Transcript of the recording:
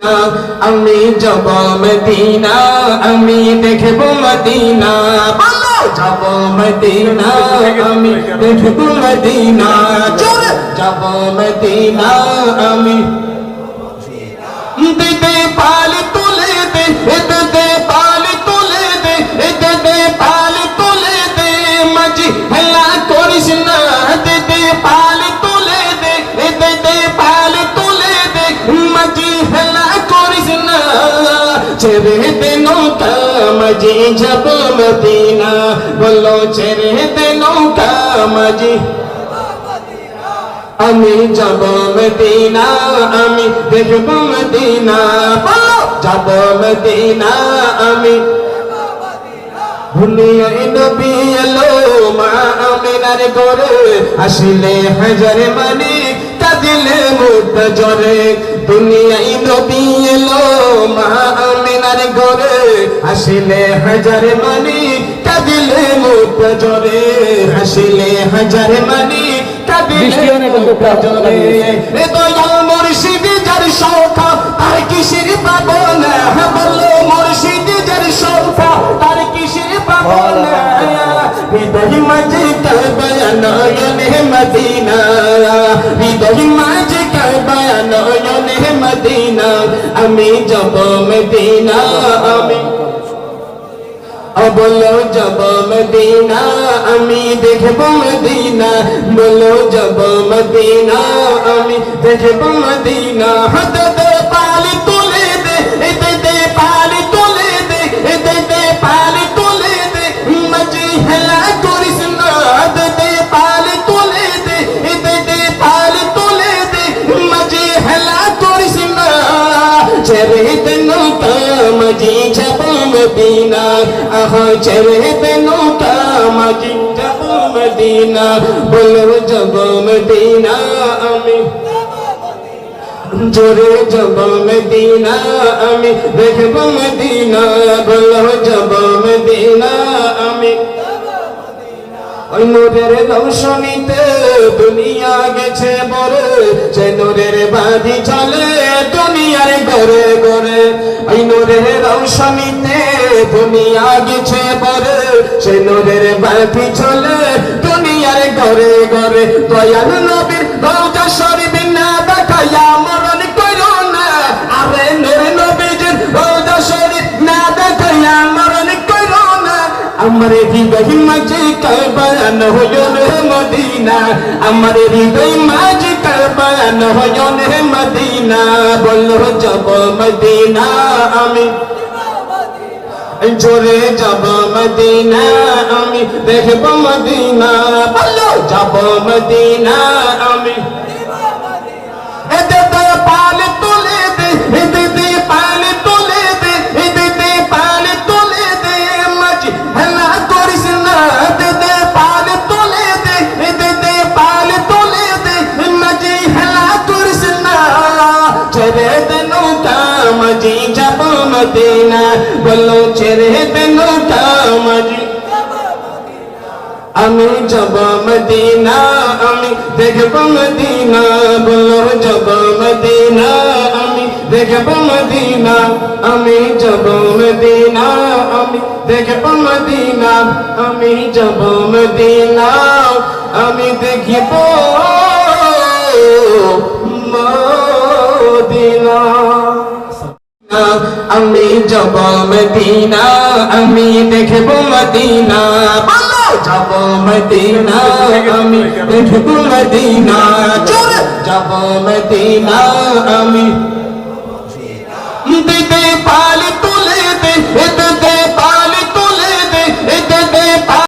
আমি যাব মদিনা, আমি দেখব মদিনা। যাব মদিনা, আমি দেখব মদিনা। যাব মদিনা, আমি দিতে পালি আমি যাব মদিনা আমি দেখব মদিনা বলো যাব মদিনা আমি দুনিয়ায় নবী এলো মা আমিনার ঘরে আসলে হাজার মানে কাঁদিলে মুক্ত জরে দুনিয়ায় নবী এলো মা আমিনার ঘরে। আসলে হাজার মানে কাঁদিলে মুক্ত জরে আসলে হাজার মানে কিন্তু প্রায় জরে এ দয়াল মুর্শিদ যার সৌখা তার কিসের পাবো না বলল মুর্শিদ যার সৌখা তার কিসের পাবো না হৃদয় মাঝে কারবায়া নয়নে মদিনা। হৃদয় মাঝে কারবায়া নয়নে মদিনা, আমি যাব মদিনা, আমি বলো যাব মদিনা, আমি দেখব মদিনা, বলো যাব মদিনা, আমি দেখব মদিনা, হাতে মদিনা। আহা, ছেড়ে দে নৌকা মজি যাব মদিনা। বলো মদিনা আমি। জোরে মদিনা আমি। দেখব মদিনা। বলো মদিনা আমি। নূরের দুনিয়া গেছে বড় সে নূরের বাধি চলে দুনিয়ার গরে গরে ওই নূরের দর্শনীতে দুনিয়া গেছে বড় সে নূরের বাধি চলে দুনিয়ার গরে গরে দয়াল নবীর রওজা শরীফ না, দেখাইয়া মরণ করো না। আরে নূর নবীজির রওজা শরীফ না, দেখাইয়া মরণ করো না। আমার হৃদয় মাঝে কারবান হইল রে মদিনা। আমার হৃদয় মাঝে কারবান হইল রে মদিনা। বল যাব মদিনা আমি। জোরে যাব মদিনা আমি দেখব মদিনা। বলো যাব মদিনা। মদিনা, বলো ছেড়ে দে আমি যাব মদিনা, আমি দেখব মদিনা, বলো যাব মদিনা, আমি দেখব মদিনা, আমি যাব মদিনা, আমি দেখব মদিনা, আমি যাব মদিনা, আমি দেখিব আমি যাব মদিনা আমি দেখব মদিনা। যাব মদিনা আমি দেখব মদিনা। যাব মদিনা আমি দিতে পাল তুলে দে